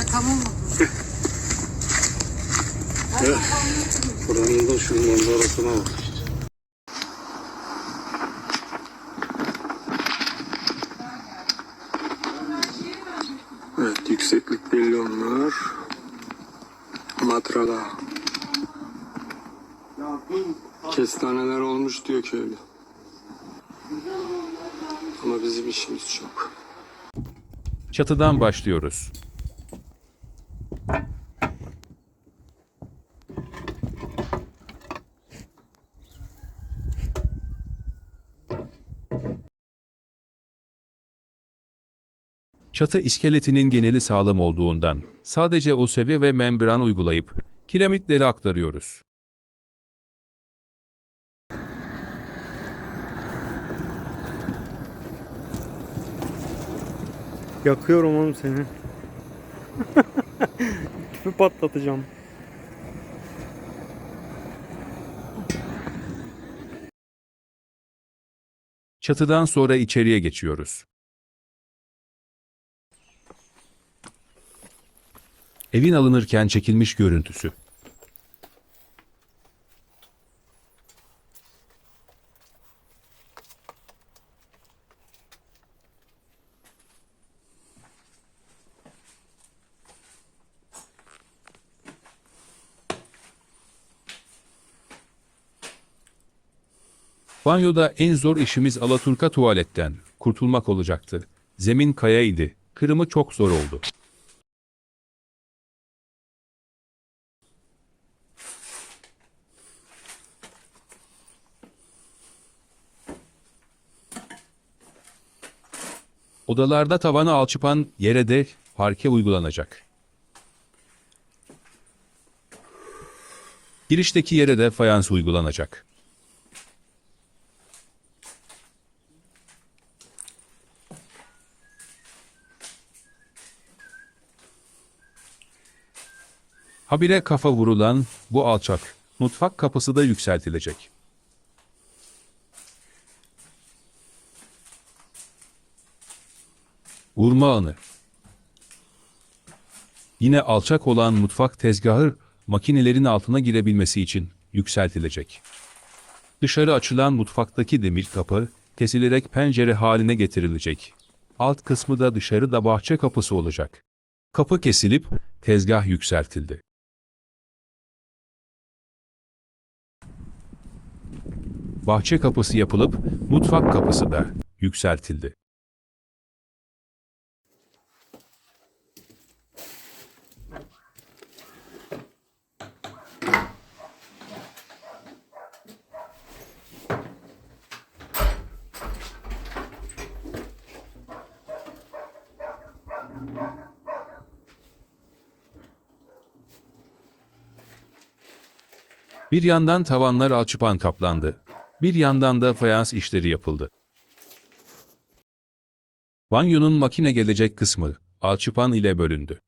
Ha tamam mı? Buranın da şu manzarasına bak. Evet yükseklik belyonlar. Matraga. Kestaneler olmuş diyor köylü. Ama bizim işimiz çok. Çatıdan başlıyoruz. Çatı iskeletinin geneli sağlam olduğundan sadece o seviye ve membran uygulayıp kiremitleri aktarıyoruz. Yakıyorum oğlum seni. Tüpü patlatacağım. Çatıdan sonra içeriye geçiyoruz. Evin alınırken çekilmiş görüntüsü. Banyoda en zor işimiz Alaturka tuvaletten kurtulmak olacaktı. Zemin kayaydı. Kırımı çok zor oldu. Odalarda tavanı alçıpan yere de parke uygulanacak. Girişteki yere de fayans uygulanacak. Habire kafa vurulan bu alçak mutfak kapısı da yükseltilecek. Vurma anı. Yine alçak olan mutfak tezgahı makinelerin altına girebilmesi için yükseltilecek. Dışarı açılan mutfaktaki demir kapı kesilerek pencere haline getirilecek. Alt kısmı da dışarıda bahçe kapısı olacak. Kapı kesilip tezgah yükseltildi. Bahçe kapısı yapılıp mutfak kapısı da yükseltildi. Bir yandan tavanlar alçıpan kaplandı. Bir yandan da fayans işleri yapıldı. Banyonun makine gelecek kısmı alçıpan ile bölündü.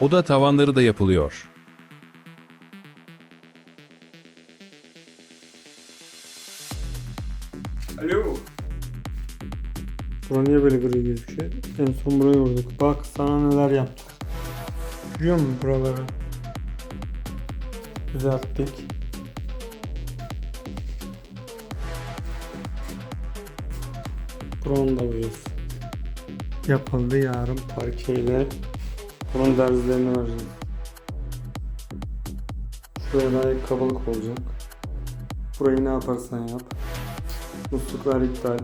Oda tavanları da yapılıyor. Alo. Bura niye böyle gri gözüküyor? En son burayı vurduk. Bak sana neler yaptık. Görüyor musun buraları? Düzelttik. Boyası. Yapıldı yarın parkeyle. Bunun derzlerini vereceğim. Şuraya da ayakkabılık olacak. Burayı ne yaparsan yap. Musluklar iptal.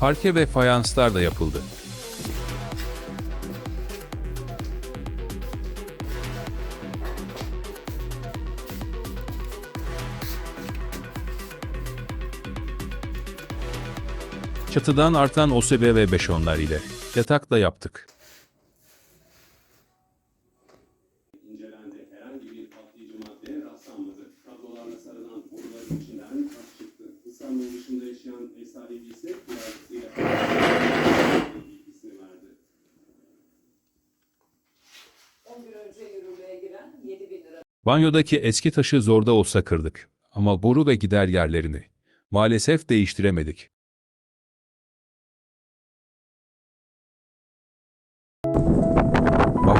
Parke ve fayanslar da yapıldı. Çatıdan artan OSB ve beşonlar ile yatak da yaptık. İncelendi. Herhangi bir patlayıcı madde rastlanmadı. Kablolarla sarılan boruların içinden taş çıktı. İstanbul dışında yaşayan ev sahibi ise kiracısıyla bilgisini verdi. 10 gün önce yürürlüğe giren 7 bin lira Banyodaki eski taşı zorda olsa kırdık. Ama boru ve gider yerlerini maalesef değiştiremedik.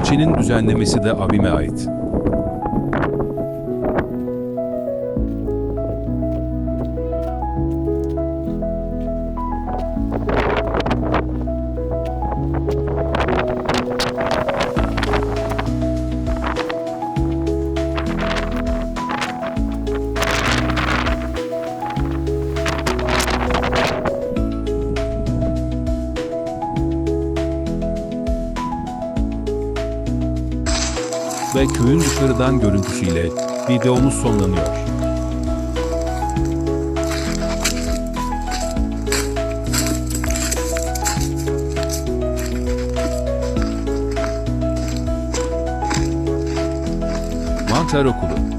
Bahçenin düzenlemesi de abime ait. Ve köyün dışarıdan görüntüsüyle videomuz sonlanıyor. Mantar Okulu